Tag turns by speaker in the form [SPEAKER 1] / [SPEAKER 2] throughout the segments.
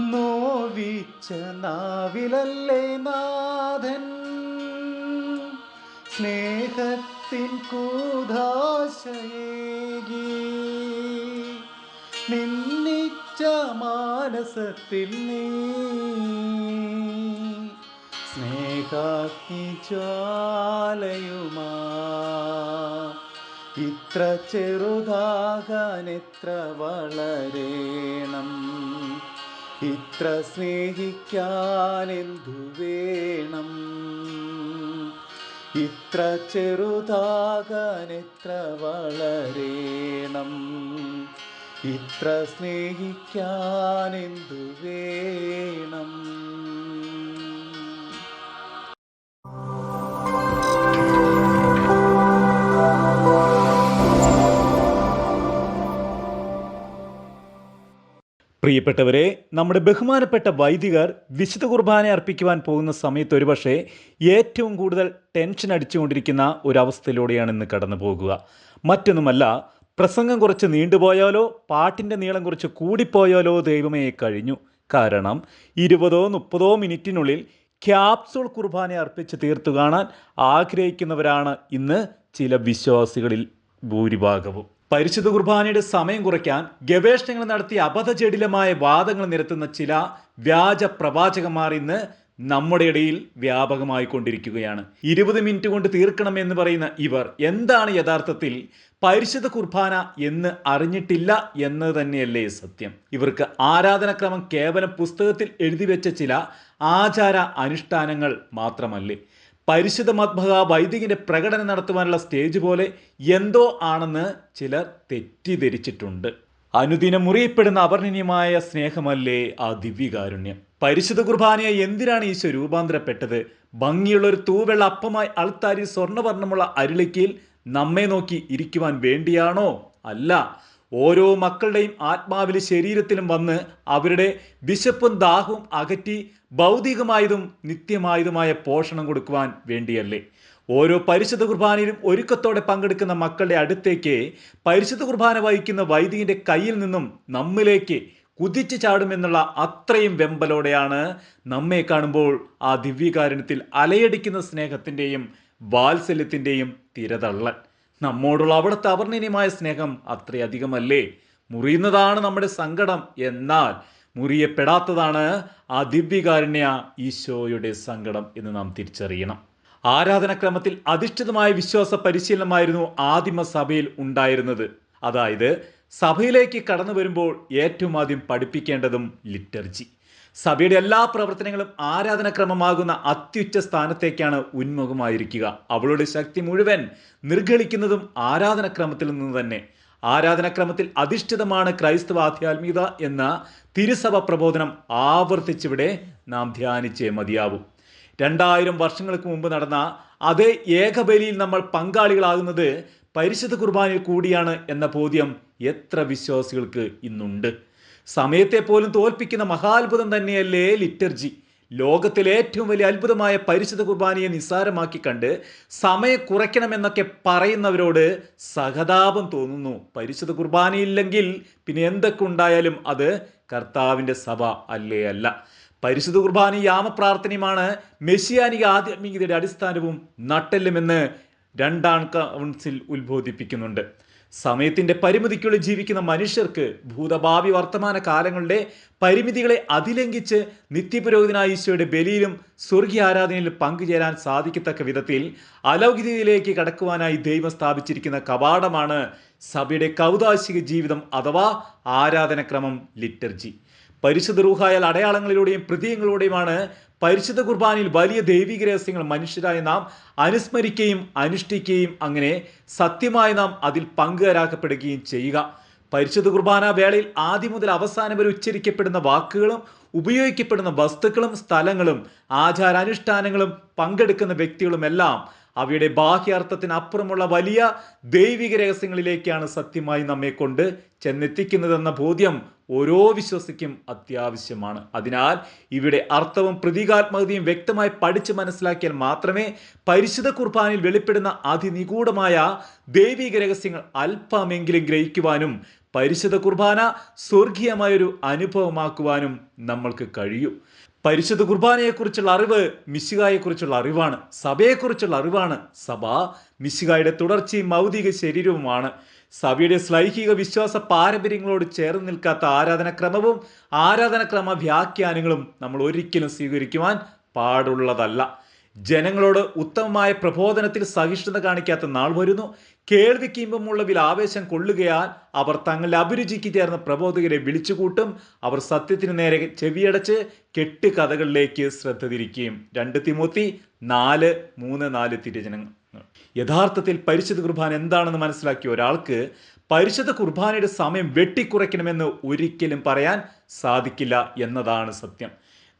[SPEAKER 1] നോവിച്ച നാവിലല്ലേ നാഥൻ? സ്നേഹത്തിൻ കൂതാശയേകി. നിന്നിച്ച മാനസത്തിൽ നീ. സ്നേഹാഗ്നി ജ്വാലയുമാ. ഇത്ര ചെറുതാകാൻ എത്ര വളരേണം. ഇത്ര സ്നേഹിക്കാൻ എന്തു വേണം? ഇത്ര ചെറുതാകാൻ എത്ര വളരേണം? ഇത്ര സ്നേഹിക്കാൻ വേണം? പ്രിയപ്പെട്ടവരെ നമ്മുടെ ബഹുമാനപ്പെട്ട വൈദികർ വിശുദ്ധ കുർബാന അർപ്പിക്കുവാൻ പോകുന്ന സമയത്ത് ഒരുപക്ഷെ ഏറ്റവും കൂടുതൽ ടെൻഷൻ അടിച്ചുകൊണ്ടിരിക്കുന്ന ഒരവസ്ഥയിലൂടെയാണ് ഇന്ന് കടന്നു പോകുക. മറ്റൊന്നുമല്ല പ്രസംഗം കുറച്ച് നീണ്ടുപോയാലോ പാട്ടിന്റെ നീളം കുറച്ച് കൂടിപ്പോയാലോ ദൈവമേ കഴിഞ്ഞു. കാരണം ഇരുപതോ മുപ്പതോ മിനിറ്റിനുള്ളിൽ ക്യാപ്സൂൾ കുർബാന അർപ്പിച്ച് തീർത്തു കാണാൻ ആഗ്രഹിക്കുന്നവരാണ് ഇന്ന് ചില വിശ്വാസികളിൽ ഭൂരിഭാഗവും. പരിശുദ്ധ കുർബാനയുടെ സമയം കുറയ്ക്കാൻ ഗവേഷണങ്ങൾ നടത്തി അബദ്ധജടിലമായ വാദങ്ങൾ നിരത്തുന്ന ചില വ്യാജ പ്രവാചകന്മാർ ഇന്ന് നമ്മുടെ ഇടയിൽ വ്യാപകമായി കൊണ്ടിരിക്കുകയാണ്. ഇരുപത് മിനിറ്റ് കൊണ്ട് തീർക്കണം എന്ന് പറയുന്ന ഇവർ എന്താണ് യഥാർത്ഥത്തിൽ പരിശുദ്ധ കുർബാന എന്ന് അറിഞ്ഞിട്ടില്ല എന്ന് തന്നെയല്ലേ സത്യം. ഇവർക്ക് ആരാധനക്രമം കേവലം പുസ്തകത്തിൽ എഴുതി വെച്ച ചില ആചാര അനുഷ്ഠാനങ്ങൾ മാത്രമല്ലേ. പരിശുദ്ധ വൈദികന്റെ പ്രകടനം നടത്തുവാനുള്ള സ്റ്റേജ് പോലെ എന്തോ ആണെന്ന് ചിലർ തെറ്റിദ്ധരിച്ചിട്ടുണ്ട്. അനുദിനം മുറിയപ്പെടുന്ന അവർണനീയമായ സ്നേഹമല്ലേ ആ ദിവ്യകാരുണ്യം? പരിശുദ്ധ കുർബാനയെ എന്തിനാണ് ഈശോ രൂപാന്തരപ്പെട്ടത്? ഭംഗിയുള്ള ഒരു തൂവെള്ള അപ്പമായി അൾത്താരി സ്വർണവർണമുള്ള അരുളിക്കയിൽ നമ്മെ നോക്കി ഇരിക്കുവാൻ വേണ്ടിയാണോ? അല്ല ഓരോ മക്കളുടെയും ആത്മാവിലും ശരീരത്തിലും വന്ന് അവരുടെ വിശപ്പും ദാഹവും അകറ്റി ഭൗതികമായതും നിത്യമായതുമായ പോഷണം കൊടുക്കുവാൻ വേണ്ടിയല്ലേ. ഓരോ പരിശുദ്ധ കുർബാനയിലും ഒരുക്കത്തോടെ പങ്കെടുക്കുന്ന മക്കളുടെ അടുത്തേക്ക് പരിശുദ്ധ കുർബാന വഹിക്കുന്ന വൈദികന്റെ കയ്യിൽ നിന്നും നമ്മിലേക്ക് കുതിച്ചു ചാടുമെന്നുള്ള അത്രയും വെമ്പലോടെയാണ് നമ്മെ കാണുമ്പോൾ ആ ദിവ്യകാരുണ്യത്തിൽ അലയടിക്കുന്ന സ്നേഹത്തിന്റെയും വാത്സല്യത്തിന്റെയും തിരതള്ളൻ നമ്മോടുള്ള അവിടുത്തെ അവർണനീയമായ സ്നേഹം അത്രയധികമല്ലേ? മുറിയുന്നതാണ് നമ്മുടെ സങ്കടം. എന്നാൽ മുറിയപ്പെടാത്തതാണ് ആ ദിവ്യകാരുണ്യ ഈശോയുടെ സങ്കടം എന്ന് നാം തിരിച്ചറിയണം. ആരാധനക്രമത്തിൽ അധിഷ്ഠിതമായ വിശ്വാസ പരിശീലനമായിരുന്നു ആദിമ സഭയിൽ ഉണ്ടായിരുന്നത്. അതായത് സഭയിലേക്ക് കടന്നു വരുമ്പോൾ ഏറ്റവും ആദ്യം പഠിപ്പിക്കേണ്ടതും ലിറ്റർജി. സഭയുടെ എല്ലാ പ്രവർത്തനങ്ങളും ആരാധനക്രമമാകുന്ന അത്യുച്ച സ്ഥാനത്തേക്കാണ് ഉന്മുഖമായിരിക്കുക. അവളുടെ ശക്തി മുഴുവൻ നിർഗളിക്കുന്നതും ആരാധനക്രമത്തിൽ നിന്ന് തന്നെ. ആരാധനക്രമത്തിൽ അധിഷ്ഠിതമാണ് ക്രൈസ്തവ ആധ്യാത്മികത എന്ന തിരുസഭ പ്രബോധനം ആവർത്തിച്ചിവിടെ നാം ധ്യാനിച്ചേ മതിയാവും. രണ്ടായിരം വർഷങ്ങൾക്ക് മുമ്പ് നടന്ന അതേ ഏകബലിയിൽ നമ്മൾ പങ്കാളികളാകുന്നത് പരിശുദ്ധ കുർബാനയിൽ കൂടിയാണ് എന്ന ബോധ്യം എത്ര വിശ്വാസികൾക്ക് ഇന്നുണ്ട്? സമയത്തെ പോലും തോൽപ്പിക്കുന്ന മഹാത്ഭുതം തന്നെയല്ലേ ലിറ്റർജി. ലോകത്തിലെ ഏറ്റവും വലിയ അത്ഭുതമായ പരിശുദ്ധ കുർബാനയെ നിസ്സാരമാക്കി കണ്ട് സമയം കുറയ്ക്കണമെന്നൊക്കെ പറയുന്നവരോട് സഹതാപം തോന്നുന്നു. പരിശുദ്ധ കുർബാനയില്ലെങ്കിൽ പിന്നെ എന്തൊക്കെ ഉണ്ടായാലും അത് കർത്താവിന്റെ സഭ അല്ലേ അല്ല. പരിശുദ്ധ കുർബാന യാമപ്രാർത്ഥനയുമാണ് മെസ്സിയാനിക ആധ്യാത്മികതയുടെ അടിസ്ഥാനവും നട്ടെല്ലുമെന്ന് രണ്ടാം കൗൺസിൽ ഉത്ബോധിപ്പിക്കുന്നുണ്ട്. സമയത്തിന്റെ പരിമിതിക്കുള്ളിൽ ജീവിക്കുന്ന മനുഷ്യർക്ക് ഭൂതഭാവി വർത്തമാന കാലങ്ങളുടെ പരിമിതികളെ അതിലംഘിച്ച് നിത്യപുരോഹിതനായ ഈശോയുടെ ബലിയിലും സ്വർഗീയ ആരാധനയിലും പങ്കുചേരാൻ സാധിക്കത്തക്ക വിധത്തിൽ അലൗകികതയിലേക്ക് കടക്കുവാനായി ദൈവം സ്ഥാപിച്ചിരിക്കുന്ന കവാടമാണ് സഭയുടെ കൗതാശിക ജീവിതം അഥവാ ആരാധനക്രമം ലിറ്റർജി. പരിശുദ്ധ റൂഹായാൽ അടയാളങ്ങളിലൂടെയും പ്രതീകങ്ങളിലൂടെയുമാണ് പരിശുദ്ധ കുർബാനയിൽ വലിയ ദൈവിക രഹസ്യങ്ങൾ മനുഷ്യരായ നാം അനുസ്മരിക്കുകയും അനുഷ്ഠിക്കുകയും അങ്ങനെ സത്യമായി നാം അതിൽ പങ്കുകാരാക്കപ്പെടുകയും ചെയ്യുക. പരിശുദ്ധ കുർബാന വേളയിൽ ആദ്യം മുതൽ അവസാനം വരെ ഉച്ചരിക്കപ്പെടുന്ന വാക്കുകളും ഉപയോഗിക്കപ്പെടുന്ന വസ്തുക്കളും സ്ഥലങ്ങളും ആചാരാനുഷ്ഠാനങ്ങളും പങ്കെടുക്കുന്ന വ്യക്തികളുമെല്ലാം അവയുടെ ബാഹ്യാർത്ഥത്തിനപ്പുറമുള്ള വലിയ ദൈവിക രഹസ്യങ്ങളിലേക്കാണ് സത്യമായി നമ്മെ കൊണ്ട് ചെന്നെത്തിക്കുന്നതെന്ന ബോധ്യം ഓരോ വിശ്വസിക്കും അത്യാവശ്യമാണ്. അതിനാൽ ഇവിടെ അർത്ഥവും പ്രതീകാത്മകതയും വ്യക്തമായി പഠിച്ച് മനസ്സിലാക്കിയാൽ മാത്രമേ പരിശുദ്ധ കുർബാനയിൽ വെളിപ്പെടുന്ന അതിനിഗൂഢമായ ദൈവിക രഹസ്യങ്ങൾ അല്പമെങ്കിലും ഗ്രഹിക്കുവാനും പരിശുദ്ധ കുർബാന സ്വർഗീയമായൊരു അനുഭവമാക്കുവാനും നമ്മൾക്ക് കഴിയും. പരിശുദ്ധ കുർബാനയെക്കുറിച്ചുള്ള അറിവ് മിശികായെക്കുറിച്ചുള്ള അറിവാണ്. സഭയെക്കുറിച്ചുള്ള അറിവാണ്. സഭ മിശികായുടെ തുടർച്ചയും മൗതിക ശരീരവുമാണ്. സഭയുടെ ശ്ലൈഹിക വിശ്വാസ പാരമ്പര്യങ്ങളോട് ചേർന്ന് നിൽക്കാത്ത ആരാധനക്രമവും ആരാധനക്രമ വ്യാഖ്യാനങ്ങളും നമ്മൾ ഒരിക്കലും സ്വീകരിക്കുവാൻ പാടുള്ളതല്ല. ജനങ്ങളോട് ഉത്തമമായ പ്രബോധനത്തിൽ സഹിഷ്ണുത കാണിക്കാത്ത നാൾ വരുന്നു. കേൾവിക്ക് ഇമ്പമുള്ളതിൽ ആവേശം കൊള്ളുകയാൽ അവർ തങ്ങളുടെ അഭിരുചിക്ക് ചേർന്ന പ്രബോധകരെ വിളിച്ചുകൂട്ടും. അവർ സത്യത്തിന് നേരെ ചെവിയടച്ച് കെട്ടുകഥകളിലേക്ക് ശ്രദ്ധ തിരിക്കുകയും രണ്ട് തിമൂത്തി നാല് മൂന്ന് നാല് തിരുജനങ്ങൾ യഥാർത്ഥത്തിൽ പരിശുദ്ധ കുർബാന എന്താണെന്ന് മനസ്സിലാക്കിയ ഒരാൾക്ക് പരിശുദ്ധ കുർബാനയുടെ സമയം വെട്ടിക്കുറയ്ക്കണമെന്ന് ഒരിക്കലും പറയാൻ സാധിക്കില്ല എന്നതാണ് സത്യം.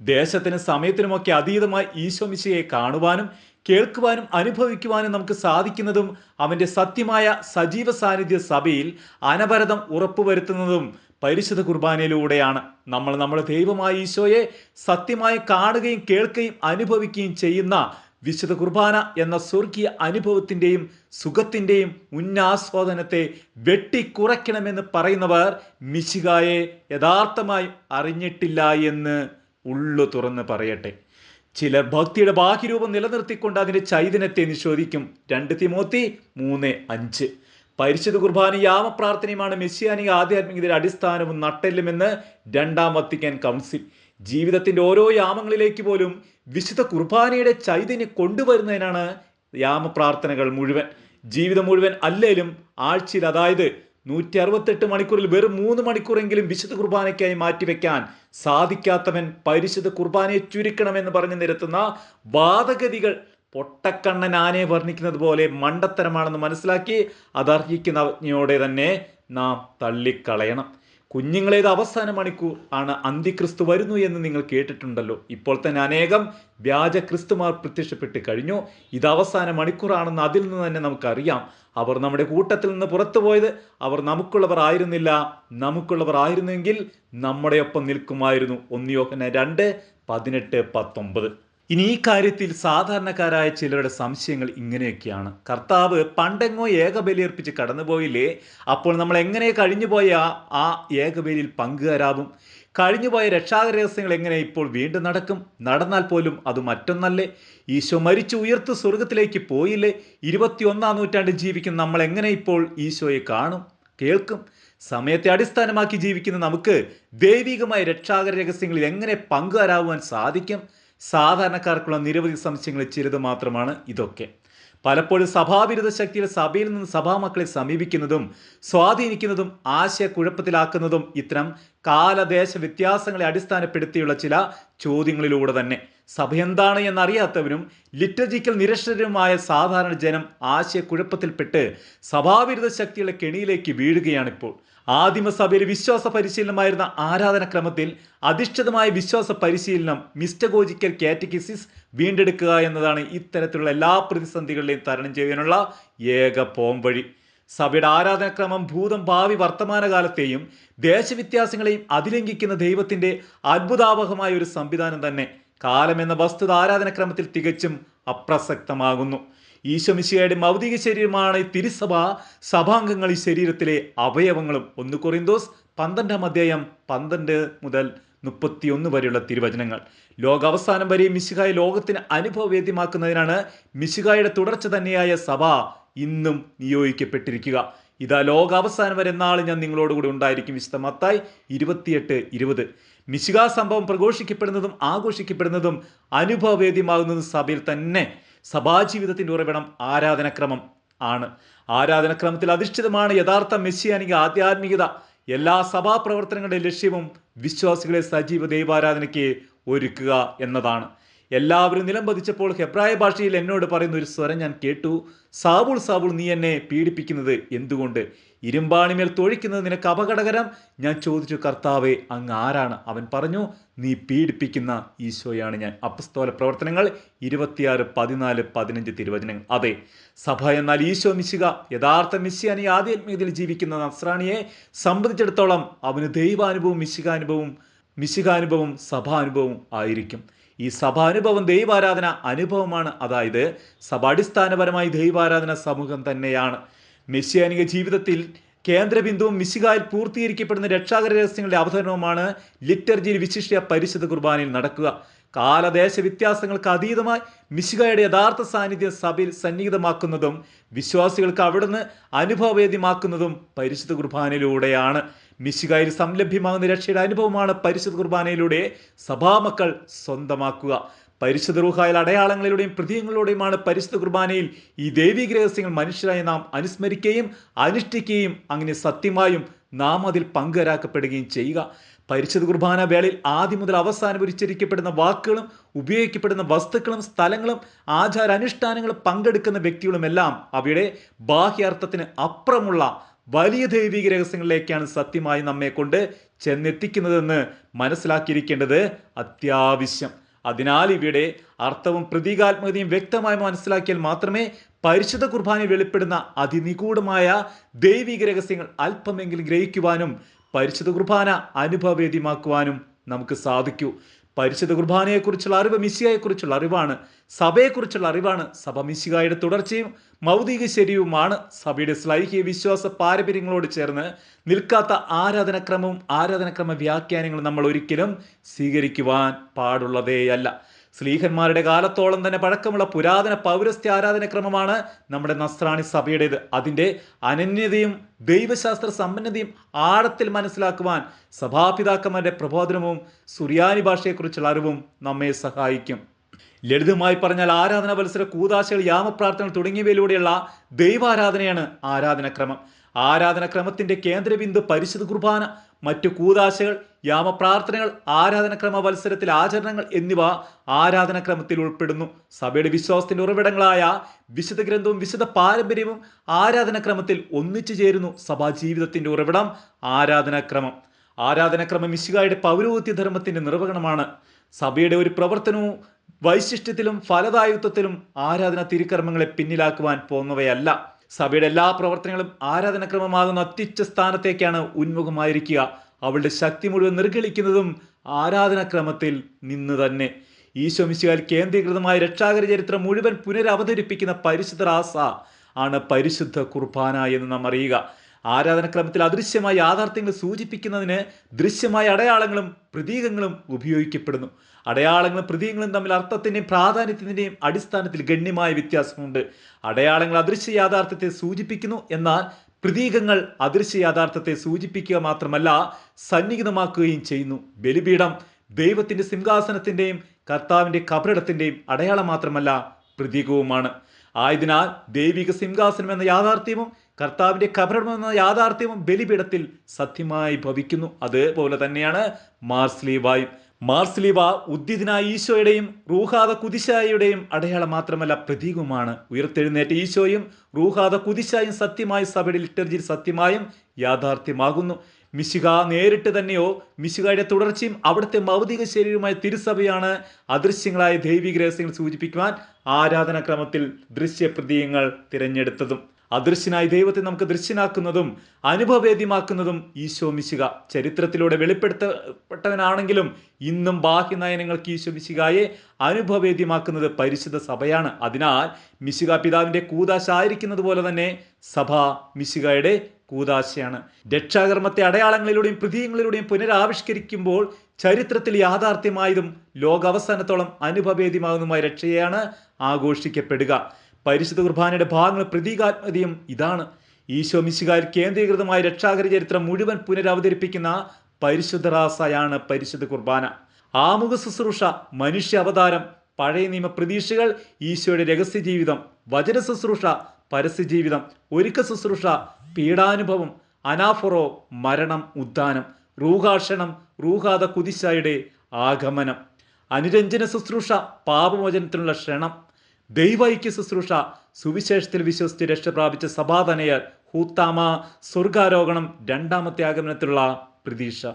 [SPEAKER 1] ദേശത്തിനും സമയത്തിനുമൊക്കെ അതീതമായി ഈശോമിശയെ കാണുവാനും കേൾക്കുവാനും അനുഭവിക്കുവാനും നമുക്ക് സാധിക്കുന്നതും അവന്റെ സത്യമായ സജീവ സാന്നിധ്യ സഭയിൽ അനവരതം ഉറപ്പുവരുത്തുന്നതും പരിശുദ്ധ കുർബാനയിലൂടെയാണ്. നമ്മൾ നമ്മുടെ ദൈവമായ ഈശോയെ സത്യമായി കാണുകയും കേൾക്കുകയും അനുഭവിക്കുകയും ചെയ്യുന്ന വിശുദ്ധ കുർബാന എന്ന സ്വർഗീയ അനുഭവത്തിന്റെയും സുഖത്തിന്റെയും ഉന്നാസ്വാദനത്തെ വെട്ടിക്കുറയ്ക്കണമെന്ന് പറയുന്നവർ മിശികായെ യഥാർത്ഥമായി അറിഞ്ഞിട്ടില്ല എന്ന് ഉള്ളു തുറന്ന് പറയട്ടെ. ചിലർ ഭക്തിയുടെ ബാഹ്യരൂപം നിലനിർത്തിക്കൊണ്ട് അതിന്റെ ചൈതന്യത്തെ നിഷേധിക്കും. രണ്ട് തിമോത്തി മൂന്ന് അഞ്ച്. പരിശുദ്ധ കുർബാന യാമപ്രാർത്ഥനയുമാണ് മെസ്സിയാനിക ആധ്യാത്മികതയുടെ അടിസ്ഥാനവും നട്ടെല്ലുമെന്ന് രണ്ടാം വത്തിക്കാൻ കൗൺസിൽ. ജീവിതത്തിന്റെ ഓരോ യാമങ്ങളിലേക്ക് പോലും വിശുദ്ധ കുർബാനയുടെ ചൈതന്യം കൊണ്ടുവരുന്നതിനാണ് യാമപ്രാർത്ഥനകൾ മുഴുവൻ. ജീവിതം മുഴുവൻ അല്ലേലും ആഴ്ചയിൽ അതായത് നൂറ്റി അറുപത്തെട്ട് മണിക്കൂറിൽ വെറും മൂന്ന് മണിക്കൂറെങ്കിലും വിശുദ്ധ കുർബാനയ്ക്കായി മാറ്റിവെക്കാൻ സാധിക്കാത്തവൻ പരിശുദ്ധ കുർബാനയെ ചുരുക്കണമെന്ന് പറഞ്ഞു നിരത്തുന്ന വാദഗതികൾ പൊട്ടക്കണ്ണൻ ആനയെ വർണിക്കുന്നത് പോലെ മണ്ടത്തരമാണെന്ന് മനസ്സിലാക്കി അതർഹിക്കുന്ന തന്നെ നാം തള്ളിക്കളയണം. കുഞ്ഞുങ്ങളേത് അവസാന മണിക്കൂർ ആണ് അന്തിക്രിസ്തു വരുന്നു എന്ന് നിങ്ങൾ കേട്ടിട്ടുണ്ടല്ലോ. ഇപ്പോൾ തന്നെ അനേകം വ്യാജ ക്രിസ്തുമാർ പ്രത്യക്ഷപ്പെട്ട് കഴിഞ്ഞു. ഇത് അവസാന മണിക്കൂറാണെന്ന് അതിൽ നിന്ന് തന്നെ നമുക്കറിയാം. അവർ നമ്മുടെ കൂട്ടത്തിൽ നിന്ന് പുറത്തു പോയത്. അവർ നമുക്കുള്ളവർ ആയിരുന്നില്ല. നമുക്കുള്ളവർ ആയിരുന്നെങ്കിൽ നമ്മുടെ ഒപ്പം നിൽക്കുമായിരുന്നു. ഒന്നിയോഹന രണ്ട് പതിനെട്ട് പത്തൊമ്പത്. ഇനി ഈ കാര്യത്തിൽ സാധാരണക്കാരായ ചിലരുടെ സംശയങ്ങൾ ഇങ്ങനെയൊക്കെയാണ്. കർത്താവ് പണ്ടെങ്ങോ ഏകബലിയർപ്പിച്ച് കടന്നുപോയില്ലേ? അപ്പോൾ നമ്മൾ എങ്ങനെ കഴിഞ്ഞുപോയ ആ- ഏകബലിയിൽ പങ്കുകാരാവും? കഴിഞ്ഞുപോയ രക്ഷാകര രഹസ്യങ്ങൾ എങ്ങനെ ഇപ്പോൾ വീണ്ടും നടക്കും? നടന്നാൽ പോലും അത് മറ്റൊന്നല്ലേ? ഈശോ മരിച്ചു ഉയർത്ത് സ്വർഗത്തിലേക്ക് പോയില്ലേ? ഇരുപത്തിയൊന്നാം നൂറ്റാണ്ടിൽ ജീവിക്കുന്ന നമ്മൾ എങ്ങനെ ഇപ്പോൾ ഈശോയെ കാണും? കേൾക്കും. സമയത്തെ അടിസ്ഥാനമാക്കി ജീവിക്കുന്ന നമുക്ക് ദൈവികമായ രക്ഷാകര രഹസ്യങ്ങളിൽ എങ്ങനെ പങ്കുകാരാവാൻ സാധിക്കും? സാധാരണക്കാർക്കുള്ള നിരവധി സംശയങ്ങളിൽ ചിലത് മാത്രമാണ് ഇതൊക്കെ. പലപ്പോഴും സഭാവിരുദ്ധ ശക്തിയുടെ സഭയിൽ നിന്ന് സഭാമക്കളെ സമീപിക്കുന്നതും സ്വാധീനിക്കുന്നതും ആശയക്കുഴപ്പത്തിലാക്കുന്നതും ഇത്തരം കാലദേശ വ്യത്യാസങ്ങളെ അടിസ്ഥാനപ്പെടുത്തിയുള്ള ചില ചോദ്യങ്ങളിലൂടെ തന്നെ. സഭ എന്താണ് എന്നറിയാത്തവരും ലിറ്റർജിക്കൽ നിരക്ഷരരുമായ സാധാരണ ജനം ആശയക്കുഴപ്പത്തിൽപ്പെട്ട് സഭാവിരുദ്ധ ശക്തിയുടെ കെണിയിലേക്ക് വീഴുകയാണിപ്പോൾ. ആദിമസഭയിൽ വിശ്വാസ പരിശീലനമായിരുന്ന ആരാധനക്രമത്തിൽ അധിഷ്ഠിതമായ വിശ്വാസ പരിശീലനം മിസ്റ്റഗോജിക്കൽ കാറ്റഗിസിസ് വീണ്ടെടുക്കുക എന്നതാണ് ഇത്തരത്തിലുള്ള എല്ലാ പ്രതിസന്ധികളിലെയും തരണം ചെയ്യാനുള്ള ഏക പോംവഴി. സഭയുടെ ആരാധനക്രമം ഭൂതം ഭാവി വർത്തമാനകാലത്തെയും ദേശവ്യത്യാസങ്ങളെയും അതിലംഘിക്കുന്ന ദൈവത്തിന്റെ അത്ഭുതാവഹമായ ഒരു സംവിധാനം തന്നെ കാലമെന്ന വസ്തുത ആരാധനക്രമത്തിൽ തികച്ചും അപ്രസക്തമാകുന്നു. ഈശോമിശിയുടെ മൗതിക ശരീരമാണ് തിരുസഭ സഭാംഗങ്ങൾ ഈ ശരീരത്തിലെ അവയവങ്ങളും. ഒന്ന് കൊറിന്തോസ് പന്ത്രണ്ടാം അധ്യായം പന്ത്രണ്ട് മുതൽ മുപ്പത്തിയൊന്ന് വരെയുള്ള തിരുവചനങ്ങൾ. ലോകാവസാനം വരെ മിശിഹായ ലോകത്തിന് അനുഭവവേദ്യമാക്കുന്നതിനാണ് മിശിഹായുടെ തുടർച്ച തന്നെയായ സഭ ഇന്നും നിയോഗിക്കപ്പെട്ടിരിക്കുക. ഇതാ ലോകാവസാനം വരെ നാളെ ഞാൻ നിങ്ങളോടുകൂടി ഉണ്ടായിരിക്കും. വിശുദ്ധ മത്തായി ഇരുപത്തിയെട്ട് ഇരുപത്. മിശിക സംഭവം പ്രഘോഷിക്കപ്പെടുന്നതും ആഘോഷിക്കപ്പെടുന്നതും അനുഭവവേദ്യമാകുന്നതും സഭയിൽ തന്നെ സഭാജീവിതത്തിന്റെ ഉറവിടം ആരാധനക്രമം ആണ്. ആരാധനക്രമത്തിൽ അധിഷ്ഠിതമാണ് യഥാർത്ഥ മെസ്സിയാനിക ആധ്യാത്മികത. എല്ലാ സഭാ പ്രവർത്തനങ്ങളുടെ ലക്ഷ്യവും വിശ്വാസികളെ സജീവ ദൈവാരാധനയ്ക്ക് ഒരുക്കുക എന്നതാണ്. എല്ലാവരും നിലംപതിച്ചപ്പോൾ ഹെബ്രായ ഭാഷയിൽ എന്നോട് പറയുന്ന ഒരു സ്വരം ഞാൻ കേട്ടു. സാബുൾ സാബുൾ നീ എന്നെ പീഡിപ്പിക്കുന്നത് എന്തുകൊണ്ട്? ഇരുമ്പാണിമേൽ തൊഴിക്കുന്നത് നിനക്ക് അപകടകരം? ഞാൻ ചോദിച്ചു കർത്താവെ അങ്ങ് ആരാണ്? അവൻ പറഞ്ഞു നീ പീഡിപ്പിക്കുന്ന ഈശോയാണ് ഞാൻ. അപ്പസ്തോല പ്രവർത്തനങ്ങൾ ഇരുപത്തിയാറ് പതിനാല് പതിനഞ്ച് തിരുവചനങ്ങൾ. അതെ സഭ എന്നാൽ ഈശോ മിശിക യഥാർത്ഥ മിശിയാനി ആധ്യാത്മികതയിൽ ജീവിക്കുന്ന നസ്രാണിയെ സംബന്ധിച്ചിടത്തോളം അവന് ദൈവാനുഭവം മിശികാനുഭവവും മിശികാനുഭവം സഭാനുഭവം ആയിരിക്കും. ഈ സഭാനുഭവം ദൈവാരാധന അനുഭവമാണ്. അതായത് സഭ അടിസ്ഥാനപരമായി ദൈവാരാധന സമൂഹം തന്നെയാണ്. മെസ്സിയാനിക ജീവിതത്തിൽ കേന്ദ്രബിന്ദുവും മിശികായിൽ പൂർത്തീകരിക്കപ്പെടുന്ന രക്ഷാകര രഹസ്യങ്ങളുടെ അവതരണവുമാണ് ലിറ്റർജിയിൽ വിശിഷ്യ പരിശുദ്ധ കുർബാനയിൽ നടക്കുക. കാലദേശ വ്യത്യാസങ്ങൾക്ക് അതീതമായി മിശികയുടെ യഥാർത്ഥ സാന്നിധ്യം സഭയിൽ സന്നിഹിതമാക്കുന്നതും വിശ്വാസികൾക്ക് അവിടുന്ന് അനുഭവവേദ്യമാക്കുന്നതും പരിശുദ്ധ കുർബാനയിലൂടെയാണ്. മിശികായിൽ സംലഭ്യമാകുന്ന രക്ഷയുടെ അനുഭവമാണ് പരിശുദ്ധ കുർബാനയിലൂടെ സഭാമക്കൾ സ്വന്തമാക്കുക. പരിശുദ്ധ റൂഹായിൽ അടയാളങ്ങളിലൂടെയും പ്രതീകങ്ങളിലൂടെയുമാണ് പരിശുദ്ധ കുർബാനയിൽ ഈ ദൈവിക രഹസ്യങ്ങൾ മനുഷ്യരായി നാം അനുസ്മരിക്കുകയും അനുഷ്ഠിക്കുകയും അങ്ങനെ സത്യമായും നാം അതിൽ പങ്കുവരാക്കപ്പെടുകയും ചെയ്യുക. പരിശുദ്ധ കുർബാന വേളയിൽ ആദ്യം മുതൽ അവസാനം ഉച്ചരിക്കപ്പെടുന്ന വാക്കുകളും ഉപയോഗിക്കപ്പെടുന്ന വസ്തുക്കളും സ്ഥലങ്ങളും ആചാര അനുഷ്ഠാനങ്ങളും പങ്കെടുക്കുന്ന വ്യക്തികളുമെല്ലാം അവയുടെ ബാഹ്യാർത്ഥത്തിന് അപ്പുറമുള്ള വലിയ ദൈവിക രഹസ്യങ്ങളിലേക്കാണ് സത്യമായി നമ്മെ കൊണ്ട് ചെന്നെത്തിക്കുന്നതെന്ന് മനസ്സിലാക്കിയിരിക്കേണ്ടത് അത്യാവശ്യം. അതിനാൽ ഇവയുടെ അർത്ഥവും പ്രതീകാത്മകതയും വ്യക്തമായി മനസ്സിലാക്കിയാൽ മാത്രമേ പരിശുദ്ധ കുർബാന വെളിപ്പെടുന്ന അതിനിഗൂഢമായ ദൈവിക രഹസ്യങ്ങൾ അല്പമെങ്കിലും ഗ്രഹിക്കുവാനും പരിശുദ്ധ കുർബാന അനുഭവവേദ്യമാക്കുവാനും നമുക്ക് സാധിക്കൂ. പരിശുദ്ധ കുർബാനയെക്കുറിച്ചുള്ള അറിവ് മിശികയെക്കുറിച്ചുള്ള അറിവാണ് സഭയെക്കുറിച്ചുള്ള അറിവാണ്. സഭ മിശികായുടെ തുടർച്ചയും മൗതിക ശരീരവുമാണ് സഭയുടെ ശ്ലൈഹിക വിശ്വാസ പാരമ്പര്യങ്ങളോട് ചേർന്ന് നിൽക്കാത്ത ആരാധനക്രമവും ആരാധനക്രമ വ്യാഖ്യാനങ്ങളും നമ്മൾ ഒരിക്കലും സ്വീകരിക്കുവാൻ പാടുള്ളതേയല്ല. സ്ലീഹന്മാരുടെ കാലത്തോളം തന്നെ പഴക്കമുള്ള പുരാതന പൗരസ്ത്യ ആരാധനക്രമമാണ് നമ്മുടെ നസ്രാണി സഭയുടേത്. അതിന്റെ അനന്യതയും ദൈവശാസ്ത്ര സമ്പന്നതയും ആഴത്തിൽ മനസ്സിലാക്കുവാൻ സഭാപിതാക്കന്മാരുടെ പ്രബോധനവും സുറിയാനി ഭാഷയെക്കുറിച്ചുള്ള അറിവും നമ്മെ സഹായിക്കും. ലളിതമായി പറഞ്ഞാൽ ആരാധന മത്സര കൂതാശകൾ യാമപ്രാർത്ഥനകൾ തുടങ്ങിയവയിലൂടെയുള്ള ദൈവാരാധനയാണ് ആരാധനക്രമം ആരാധനക്രമത്തിന്റെ കേന്ദ്രബിന്ദു പരിശുദ്ധ കുർബാന മറ്റു കൂതാശകൾ യാമപ്രാർത്ഥനകൾ ആരാധനക്രമ മത്സരത്തിൽ ആചരണങ്ങൾ എന്നിവ ആരാധനക്രമത്തിൽ ഉൾപ്പെടുന്നു. സഭയുടെ വിശ്വാസത്തിന്റെ ഉറവിടങ്ങളായ വിശുദ്ധ ഗ്രന്ഥവും വിശുദ്ധ പാരമ്പര്യവും ആരാധനക്രമത്തിൽ ഒന്നിച്ചു ചേരുന്നു. സഭാ ജീവിതത്തിന്റെ ഉറവിടം ആരാധനാക്രമം. ആരാധനാക്രമം മിശികായുടെ പൗരോഹിത്യ ധർമ്മത്തിന്റെ നിർവഹണമാണ്. സഭയുടെ ഒരു പ്രവർത്തനവും വൈശിഷ്ട്യത്തിലും ഫലദായിത്വത്തിലും ആരാധന തിരുക്കർമ്മങ്ങളെ പിന്നിലാക്കുവാൻ പോകുന്നവയല്ല. സഭയുടെ എല്ലാ പ്രവർത്തനങ്ങളും ആരാധനക്രമമാകുന്ന അത്യുച്ച സ്ഥാനത്തേക്കാണ് ഉന്മുഖമായിരിക്കുക. അവളുടെ ശക്തി മുഴുവൻ നിർഗളിക്കുന്നതും ആരാധനാക്രമത്തിൽ നിന്ന് തന്നെ. ഈശോ മിശിഹാൽ കേന്ദ്രീകൃതമായ രക്ഷാകര ചരിത്രം മുഴുവൻ പുനരവതരിപ്പിക്കുന്ന പരിശുദ്ധ റാസ ആണ് പരിശുദ്ധ കുർബാന എന്ന് നാം അറിയുക. ആരാധനക്രമത്തിൽ അദൃശ്യമായ യാഥാർത്ഥ്യങ്ങൾ സൂചിപ്പിക്കുന്നതിന് ദൃശ്യമായ അടയാളങ്ങളും പ്രതീകങ്ങളും ഉപയോഗിക്കപ്പെടുന്നു. അടയാളങ്ങളും പ്രതീകങ്ങളും തമ്മിൽ അർത്ഥത്തിന്റെയും പ്രാധാന്യത്തിന്റെയും അടിസ്ഥാനത്തിൽ ഗണ്യമായ വ്യത്യാസമുണ്ട്. അടയാളങ്ങൾ അദൃശ്യ യാഥാർത്ഥ്യത്തെ സൂചിപ്പിക്കുന്നു എന്നാൽ പ്രതീകങ്ങൾ അദൃശ്യ യാഥാർത്ഥ്യത്തെ സൂചിപ്പിക്കുക മാത്രമല്ല സന്നിഹിതമാക്കുകയും ചെയ്യുന്നു. ബലിപീഠം ദൈവത്തിന്റെ സിംഹാസനത്തിന്റെയും കർത്താവിന്റെ കബറിടത്തിന്റെയും അടയാളം മാത്രമല്ല പ്രതീകവുമാണ്. ആയതിനാൽ ദൈവിക സിംഹാസനം എന്ന യാഥാർത്ഥ്യവും കർത്താവിന്റെ കബറിടം എന്ന യാഥാർത്ഥ്യവും ബലിപീഠത്തിൽ സത്യമായി ഭവിക്കുന്നു. അതേപോലെ തന്നെയാണ് മാർസ്ലീവായും മാർസ്ലീവ ഉദ്യതിനായ ഈശോയുടെയും റൂഹാദ കുതിശായയുടെയും അടയാളം മാത്രമല്ല പ്രതീകവുമാണ്. ഉയർത്തെഴുന്നേറ്റ ഈശോയും റൂഹാദ കുതിശായും സത്യമായി സഭയുടെ ലിറ്റർജിയിൽ സത്യമായും യാഥാർത്ഥ്യമാകുന്നു. മിശിക നേരിട്ട് തന്നെയോ മിശികയുടെ തുടർച്ചയും അവിടുത്തെ ഭൗതിക ശരീരമായ തിരുസഭയാണ് അദൃശ്യങ്ങളായ ദൈവിക രഹസ്യങ്ങൾ സൂചിപ്പിക്കുവാൻ ആരാധനാക്രമത്തിൽ ദൃശ്യപ്രതീകങ്ങൾ തിരഞ്ഞെടുത്തതും. അദൃശ്യനായ ദൈവത്തെ നമുക്ക് ദൃശ്യനാക്കുന്നതും അനുഭവവേദ്യമാക്കുന്നതും ഈശോ മിശിക ചരിത്രത്തിലൂടെ വെളിപ്പെടുത്തപ്പെട്ടവനാണെങ്കിലും ഇന്നും ബാഹ്യ നയനങ്ങൾക്ക് ഈശോ മിശികായെ അനുഭവവേദ്യമാക്കുന്നത് പരിശുദ്ധ സഭയാണ്. അതിനാൽ മിശിക പിതാവിന്റെ കൂതാശ ആയിരിക്കുന്നത് പോലെ തന്നെ സഭ മിശികയുടെ കൂതാശയാണ്. രക്ഷാകർമ്മത്തെ അടയാളങ്ങളിലൂടെയും പ്രതീകങ്ങളിലൂടെയും പുനരാവിഷ്കരിക്കുമ്പോൾ ചരിത്രത്തിൽ യാഥാർത്ഥ്യമായതും ലോകാവസാനത്തോളം അനുഭവേദ്യമാകുന്നതുമായ രക്ഷയാണ് ആഘോഷിക്കപ്പെടുക. പരിശുദ്ധ കുർബാനയുടെ ഭാഗങ്ങൾ പ്രതീകാത്മതയും ഇതാണ്. ഈശോ മിശികാൽ കേന്ദ്രീകൃതമായ രക്ഷാകര ചരിത്രം മുഴുവൻ പുനരവതരിപ്പിക്കുന്ന പരിശുദ്ധ റാസയാണ് പരിശുദ്ധ കുർബാന. ആമുഖ ശുശ്രൂഷ മനുഷ്യ അവതാരം പഴയ നിയമ പ്രതീക്ഷകൾ ഈശോയുടെ രഹസ്യ ജീവിതം വചന ശുശ്രൂഷ പരസ്യ ജീവിതം ഒരുക്ക ശുശ്രൂഷ പീഡാനുഭവം അനാഫറോ മരണം ഉദ്ധാനം റൂഹാഷണം റൂഹാദ കുതിശായുടെ ആഗമനം. അനുരഞ്ജന ശുശ്രൂഷ പാപമോചനത്തിനുള്ള ക്ഷണം ദൈവൈക്യ ശുശ്രൂഷ സുവിശേഷത്തിൽ വിശ്വസിച്ച് രക്ഷ പ്രാപിച്ച സഭാതനയർ ഹൂത്താമ സ്വർഗാരോഹണം രണ്ടാമത്തെ ആഗമനത്തിലുള്ള പ്രതീക്ഷ.